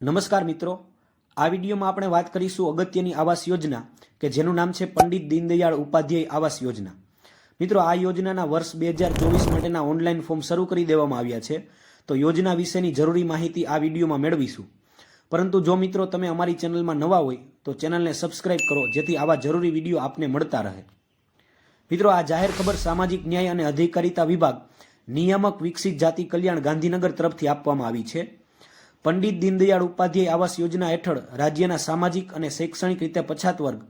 નમસ્કાર મિત્રો. આ વિડીયોમાં આપણે વાત કરીશું અગત્યની આવાસ યોજના, કે જેનું નામ છે પંડિત દીનદયાળ ઉપાધ્યાય આવાસ યોજના. મિત્રો, આ યોજનાના વર્ષ બે હજાર ચોવીસ માટેના ઓનલાઈન ફોર્મ શરૂ કરી દેવામાં આવ્યા છે. તો યોજના વિશેની જરૂરી માહિતી આ વિડીયોમાં મેળવીશું. પરંતુ જો મિત્રો તમે અમારી ચેનલમાં નવા હોય, તો ચેનલને સબસ્ક્રાઇબ કરો, જેથી આવા જરૂરી વીડિયો આપને મળતા રહે. મિત્રો, આ જાહેર ખબર સામાજિક ન્યાય અને અધિકારિતા વિભાગ નિયામક વિકસિત જાતિ કલ્યાણ ગાંધીનગર તરફથી આપવામાં આવી છે. પંડિત દીનદયાળ ઉપાધ્યાય આવાસ યોજના હેઠળ રાજ્યના સામાજિક અને શૈક્ષણિક રીતે પછાત વર્ગ,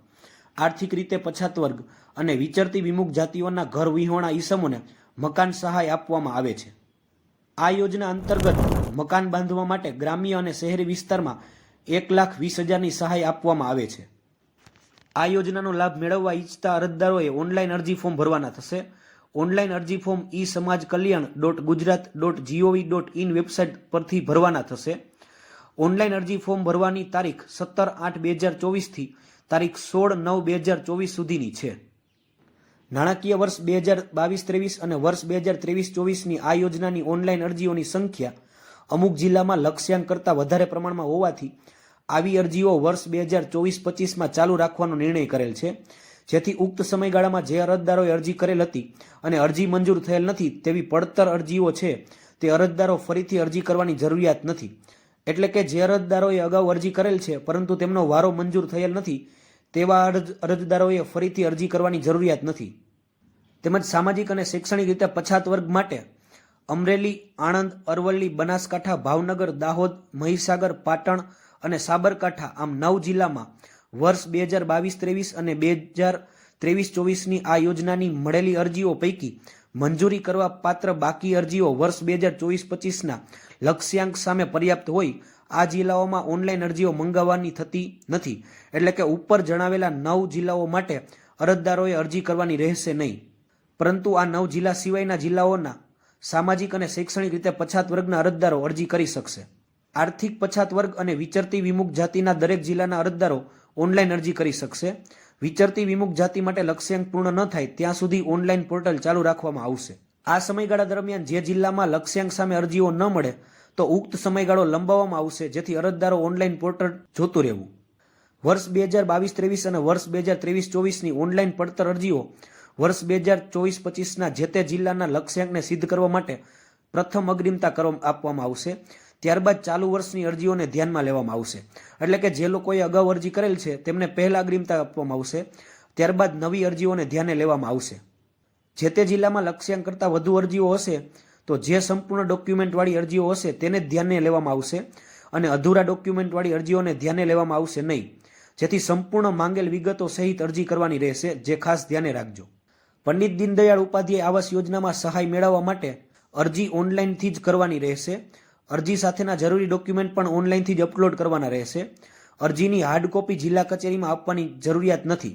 આર્થિક રીતે પછાત વર્ગ અને વિચરતી વિમુખ જાતિઓના ઘર વિહોણા ઈસમોને મકાન સહાય આપવામાં આવે છે. આ યોજના અંતર્ગત મકાન બાંધવા માટે ગ્રામ્ય અને શહેરી વિસ્તારમાં એક લાખ વીસ હજારની સહાય આપવામાં આવે છે. આ યોજનાનો લાભ મેળવવા ઈચ્છતા અરજદારોએ ઓનલાઈન અરજી ફોર્મ ભરવાના થશે. ઓનલાઈન અરજી form e Samaj Kalyan dot Gujarat dot G O V dot in website પરથી ભરવાના થશે. ઓનલાઈન અરજી ફોર્મ ભરવાની તારીખ સત્તર આઠ બે હજાર ચોવીસથી તારીખ સોળ નવ બે હજાર ચોવીસ સુધીની છે. નાણાકીય વર્ષ બે હજાર બાવીસ ત્રેવીસ અને વર્ષ બે હજાર ત્રેવીસ ચોવીસની આ યોજનાની ઓનલાઈન અરજીઓની સંખ્યા અમુક જિલ્લામાં લક્ષ્યાંક કરતાં વધારે પ્રમાણમાં હોવાથી આવી અરજીઓ વર્ષ બે હજાર ચોવીસ પચીસમાં ચાલુ રાખવાનો નિર્ણય કરેલ છે. જેથી ઉક્ત સમયગાળામાં જે અરજદારોએ અરજી કરેલ હતી અને અરજી મંજૂર થયેલ નથી તેવી પડતર અરજીઓ છે, તે અરજદારો ફરીથી અરજી કરવાની જરૂરિયાત નથી. એટલે કે જે અરજદારોએ અગાઉ અરજી કરેલ છે, પરંતુ તેમનો વારો મંજૂર થયેલ નથી, તેવા અરજ, અરજદારોએ ફરીથી અરજી કરવાની જરૂરિયાત નથી. તેમજ સામાજિક અને શૈક્ષણિક રીતે પછાત વર્ગ માટે અમરેલી, આણંદ, અરવલ્લી, બનાસકાંઠા, ભાવનગર, દાહોદ, મહીસાગર, પાટણ અને સાબરકાંઠા આમ નવ જિલ્લામાં વર્ષ બે હજાર બાવીસ, ત્રેવીસ અને બે હજાર ત્રેવીસ ચોવીસની આ યોજનાની મળેલી અરજીઓ પૈકી મંજૂરી કરવા પાત્ર બાકી અરજીઓ વર્ષ બે હજાર ચોવીસ પચીસના લક્ષ્યાંક સામે પર્યાપ્ત હોય, આ જિલ્લાઓમાં ઓનલાઈન અરજીઓ મંગાવવાની થતી નથી. એટલે કે ઉપર જણાવેલા નવ જિલ્લાઓ માટે અરજદારોએ અરજી કરવાની રહેશે નહીં. પરંતુ આ નવ જિલ્લા સિવાયના જિલ્લાઓના સામાજિક અને શૈક્ષણિક રીતે પછાત વર્ગના અરજદારો અરજી કરી શકશે. આર્થિક પછાત વર્ગ અને વિચરતી વિમુખ જાતિના દરેક જિલ્લાના અરજદારો ઓનલાઈન અરજી કરી શકશે. વિચરતી વિમુખ જાતિ માટે લક્ષ્યાંક પૂર્ણ ન થાય ત્યાં સુધી ઓનલાઈન પોર્ટલ ચાલુ રાખવામાં આવશે. આ સમયગાળા દરમિયાન જે જિલ્લામાં લક્ષ્યાંક સામે અરજીઓ ન મળે, તો ઉક્ત સમયગાળો લંબાવવામાં આવશે જેથી અરજદારો ઓનલાઈન પોર્ટલ જોતું રહેવું. વર્ષ બે હજાર બાવીસ ત્રેવીસ અને વર્ષ બે હજાર ત્રેવીસ ચોવીસની ઓનલાઈન પડતર અરજીઓ વર્ષ બે હજાર ચોવીસ પચીસના જે તે જિલ્લાના લક્ષ્યાંકને સિદ્ધ કરવા માટે પ્રથમ અગ્રિમતા કરવા આપવામાં આવશે. ત્યારબાદ ચાલુ વર્ષની અરજીઓને ધ્યાનમાં લેવામાં આવશે. એટલે કે જે લોકોએ અગાઉ અરજી કરેલ છે, તેમને પહેલા અગ્રિમતા આપવામાં આવશે. ત્યારબાદ નવી અરજીઓને ધ્યાને લેવામાં આવશે. જે તે જિલ્લામાં લક્ષ્યાંક કરતાં વધુ અરજીઓ હશે, તો જે સંપૂર્ણ ડોક્યુમેન્ટવાળી અરજીઓ હશે તેને ધ્યાને લેવામાં આવશે અને અધૂરા ડોક્યુમેન્ટવાળી અરજીઓને ધ્યાને લેવામાં આવશે નહીં. જેથી સંપૂર્ણ માંગેલ વિગતો સહિત અરજી કરવાની રહેશે, જે ખાસ ધ્યાને રાખજો. પંડિત દીનદયાળ ઉપાધ્યાય આવાસ યોજનામાં સહાય મેળવવા માટે અરજી ઓનલાઈનથી જ કરવાની રહેશે. અરજી સાથેના જરૂરી ડોક્યુમેન્ટ પણ ઓનલાઈનથી જ અપલોડ કરવાના રહેશે. અરજીની હાર્ડ કોપી જિલ્લા કચેરીમાં આપવાની જરૂરિયાત નથી.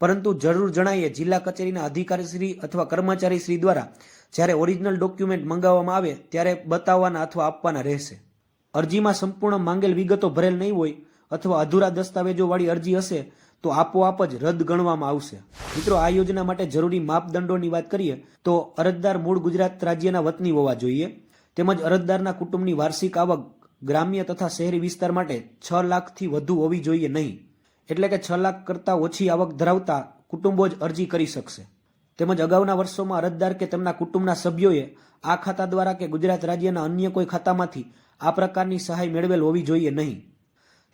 પરંતુ જરૂર જણાઈએ જિલ્લા કચેરીના અધિકારીશ્રી અથવા કર્મચારીશ્રી દ્વારા જ્યારે ઓરિજિનલ ડોક્યુમેન્ટ મંગાવવામાં આવે ત્યારે બતાવવાના અથવા આપવાના રહેશે. અરજીમાં સંપૂર્ણ માંગેલ વિગતો ભરેલ નહીં હોય અથવા અધૂરા દસ્તાવેજોવાળી અરજી હશે તો આપોઆપ જ રદ ગણવામાં આવશે. મિત્રો, આ યોજના માટે જરૂરી માપદંડોની વાત કરીએ તો અરજદાર મૂળ ગુજરાત રાજ્યના વતની હોવા જોઈએ. તેમજ અરજદારના કુટુંબની વાર્ષિક આવક ગ્રામ્ય તથા શહેરી વિસ્તાર માટે છ લાખથી વધુ હોવી જોઈએ નહીં. એટલે કે છ લાખ કરતાં ઓછી આવક ધરાવતા કુટુંબો જ અરજી કરી શકશે. તેમજ અગાઉના વર્ષોમાં અરજદાર કે તેમના કુટુંબના સભ્યોએ આ ખાતા દ્વારા કે ગુજરાત રાજ્યના અન્ય કોઈ ખાતામાંથી આ પ્રકારની સહાય મેળવેલ હોવી જોઈએ નહીં.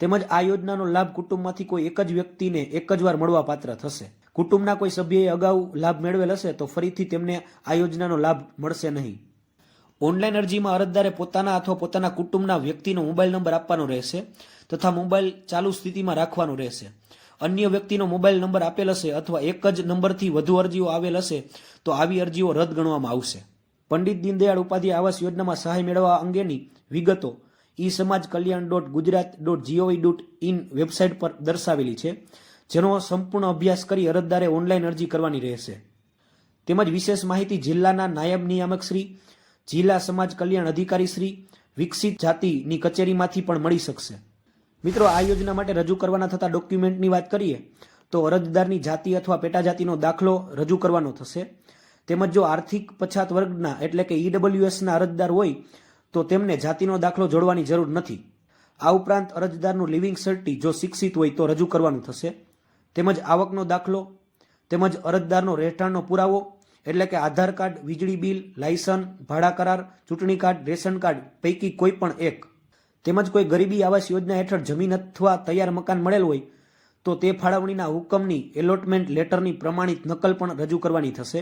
તેમજ આ યોજનાનો લાભ કુટુંબમાંથી કોઈ એક જ વ્યક્તિને એક જ વાર મળવા પાત્ર થશે. કુટુંબના કોઈ સભ્યએ અગાઉ લાભ મેળવેલ હશે તો ફરીથી તેમને આ યોજનાનો લાભ મળશે નહીં. ઓનલાઈન અરજીમાં અરજદારે પોતાના અથવા પોતાના કુટુંબના વ્યક્તિનો મોબાઈલ નંબર આપવાનો રહેશે તથા મોબાઈલ ચાલુ સ્થિતિમાં રાખવાનો રહેશે. અન્ય વ્યક્તિનો મોબાઈલ નંબર આપેલ હશે અથવા એક જ નંબરથી વધુ અરજીઓ આવેલ હશે તો આવી અરજીઓ રદ ગણવામાં આવશે. પંડિત દીનદયાળ ઉપાધ્યાય આવાસ યોજનામાં સહાય મેળવવા અંગેની વિગતો e Samaj Kalyan dot Gujarat dot G O V dot in website પર દર્શાવેલી છે, જેનો સંપૂર્ણ અભ્યાસ કરી અરજદારે ઓનલાઈન અરજી કરવાની રહેશે. તેમજ વિશેષ માહિતી જિલ્લાના નાયબ નિયામક શ્રી જિલ્લા સમાજ કલ્યાણ અધિકારી શ્રી વિકસિત જાતિની કચેરીમાંથી પણ મળી શકશે. મિત્રો, આ યોજના માટે રજૂ કરવાના થતા ડોક્યુમેન્ટની વાત કરીએ, તો અરજદારની જાતિ અથવા પેટા જાતિનો દાખલો રજૂ કરવાનો થશે. તેમજ જો આર્થિક પછાત વર્ગના એટલે કે ઈડબ્લ્યુએસના અરજદાર હોય, તો તેમને જાતિનો દાખલો જોડવાની જરૂર નથી. આ ઉપરાંત અરજદારનું લિવિંગ સર્ટી જો શિક્ષિત હોય, તો રજૂ કરવાનું થશે. તેમજ આવકનો દાખલો, તેમજ અરજદારનો રહેઠાણનો પુરાવો એટલે કે આધાર કાર્ડ, વીજળી બિલ, લાયસન, ભાડા કરાર, ચૂંટણી કાર્ડ, રેશન કાર્ડ પૈકી કોઈ પણ એક, તેમજ કોઈ ગરીબી આવાસ યોજના હેઠળ જમીન અથવા તૈયાર મકાન મળેલ હોય, તો તે ફાળવણીના હુકમની એલોટમેન્ટ લેટરની પ્રમાણિત નકલ પણ રજૂ કરવાની થશે.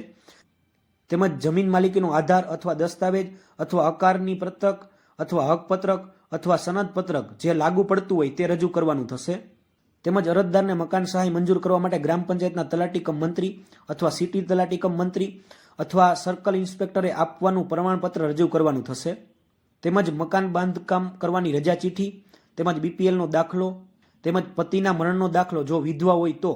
તેમજ જમીન માલિકીનો આધાર અથવા દસ્તાવેજ અથવા અકારની પત્રક અથવા હકપત્રક અથવા સનદપત્રક જે લાગુ પડતું હોય તે રજૂ કરવાનું થશે. તેમજ અરજદારને મકાન સહાય મંજૂર કરવા માટે ગ્રામ પંચાયતના તલાટી મંત્રી અથવા સિટી તલાટી કમ મંત્રી અથવા સર્કલ ઇન્સ્પેક્ટરે આપવાનું પ્રમાણપત્ર રજૂ કરવાનું થશે. તેમજ મકાન બાંધકામ કરવાની રજા ચીઠી તેમજ બીપીએલનો દાખલો, તેમજ પતિના મરણનો દાખલો જો વિધવા હોય તો.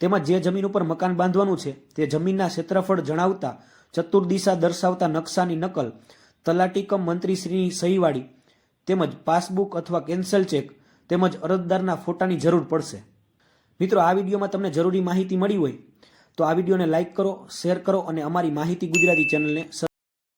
તેમજ જે જમીન ઉપર મકાન બાંધવાનું છે તે જમીનના ક્ષેત્રફળ જણાવતા ચતુર્દિશા દર્શાવતા નકશાની નકલ તલાટીકમ મંત્રીશ્રીની સહીવાળી તેમજ પાસબુક અથવા કેન્સલ ચેક તેમજ અરજદારના ફોટાની જરૂર પડશે. મિત્રો, આ વિડીયોમાં તમને જરૂરી માહિતી મળી હોય તો આ વિડીયોને લાઇક કરો, શેર કરો અને અમારી માહિતી ગુજરાતી ચેનલને